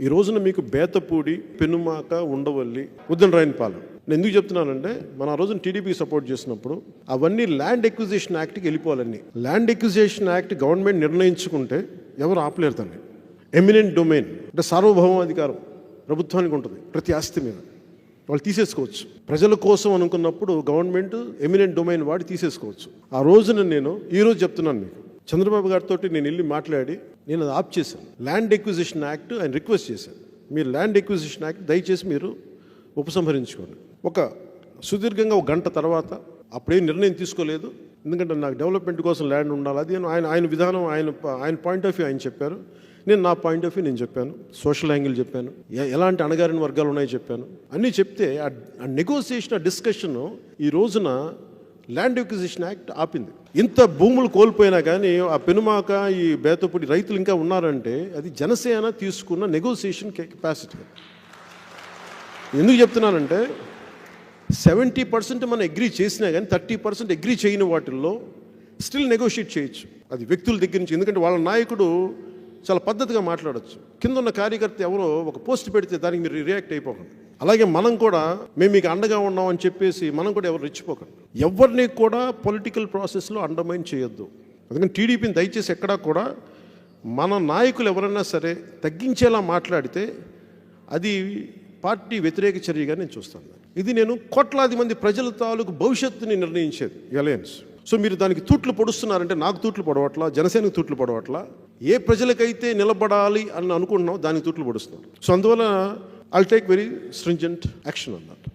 ఈ రోజున మీకు బేతపూడి పెనుమాక ఉండవల్లి ఉద్దనరాయనపాలెం నేను ఎందుకు చెప్తున్నానంటే మన ఆ రోజున టీడీపీ సపోర్ట్ చేసినప్పుడు అవన్నీ ల్యాండ్ ఎక్విజిషన్ యాక్ట్కి వెళ్ళిపోవాలన్నీ ల్యాండ్ ఎక్విజిషన్ యాక్ట్ గవర్నమెంట్ నిర్ణయించుకుంటే ఎవరు ఆపలేరు దాన్ని ఎమినెంట్ డొమైన్ అంటే సార్వభౌమాధికారం ప్రభుత్వానికి ఉంటుంది ప్రతి ఆస్తి మీద. వాళ్ళు తీసేసుకోవచ్చు. ప్రజల కోసం అనుకున్నప్పుడు గవర్నమెంట్ ఎమినెంట్ డొమైన్ వాడి తీసేసుకోవచ్చు. ఆ రోజున నేను ఈ రోజు చెప్తున్నాను మీకు. చంద్రబాబు గారితో నేను వెళ్ళి మాట్లాడి నేను అది ఆప్ చేశాను. ల్యాండ్ ఎక్విజిషన్ యాక్ట్ ఆయన రిక్వెస్ట్ చేశాను మీరు ల్యాండ్ ఎక్విజిషన్ యాక్ట్ దయచేసి మీరు ఉపసంహరించుకోండి. ఒక సుదీర్ఘంగా ఒక గంట తర్వాత అప్పుడేం నిర్ణయం తీసుకోలేదు. ఎందుకంటే నాకు డెవలప్మెంట్ కోసం ల్యాండ్ ఉండాలి. అది ఆయన ఆయన విధానం ఆయన ఆయన పాయింట్ ఆఫ్ వ్యూ ఆయన చెప్పారు. నేను నా పాయింట్ ఆఫ్ వ్యూ నేను చెప్పాను. సోషల్ యాంగిల్ చెప్పాను. ఎలాంటి అణగారిన వర్గాలు ఉన్నాయో చెప్పాను. అన్నీ చెప్తే ఆ నెగోసియేషన్ ఆ డిస్కషన్ ఈ రోజున ల్యాండ్ ఎక్విజిషన్ యాక్ట్ ఆపింది. ఇంత భూములు కోల్పోయినా కానీ ఆ పెనుమాక ఈ బేతపూడి రైతులు ఇంకా ఉన్నారంటే అది జనసేన తీసుకున్న నెగోసియేషన్ కెపాసిటీ ఎందుకు చెప్తున్నానంటే సెవెంటీ పర్సెంట్ మనం అగ్రీ చేసినా కానీ థర్టీ పర్సెంట్ అగ్రీ చేయని వాటిల్లో స్టిల్ నెగోషియేట్ చేయొచ్చు. అది వ్యక్తుల దగ్గర నుంచి ఎందుకంటే వాళ్ళ నాయకుడు చాలా పద్ధతిగా మాట్లాడొచ్చు. కింద ఉన్న కార్యకర్త ఎవరో ఒక పోస్ట్ పెడితే దానికి మీరు రియాక్ట్ అయిపోకండి. అలాగే మనం కూడా మేము మీకు అండగా ఉన్నాం అని చెప్పేసి మనం కూడా ఎవరు రెచ్చిపోకండి. ఎవరిని కూడా పొలిటికల్ ప్రాసెస్లో అండర్మైన్ చేయొద్దు. అందుకని టీడీపీని దయచేసి ఎక్కడా కూడా మన నాయకులు ఎవరైనా సరే తగ్గించేలా మాట్లాడితే అది పార్టీ వ్యతిరేక చర్యగా నేను చూస్తాను. ఇది నేను కోట్లాది మంది ప్రజల తాలూకు భవిష్యత్తుని నిర్ణయించేది అలయన్స్ సో మీరు దానికి తూట్లు పొడుస్తున్నారంటే నాకు తూట్లు పొడవట్లా జనసేనకు తూట్లు పొడవట్లా ఏ ప్రజలకైతే నిలబడాలి అని అనుకుంటున్నాం దానికి తూట్లు పొడుస్తున్నాం. సో అందువల్ల I'll take very stringent action on that.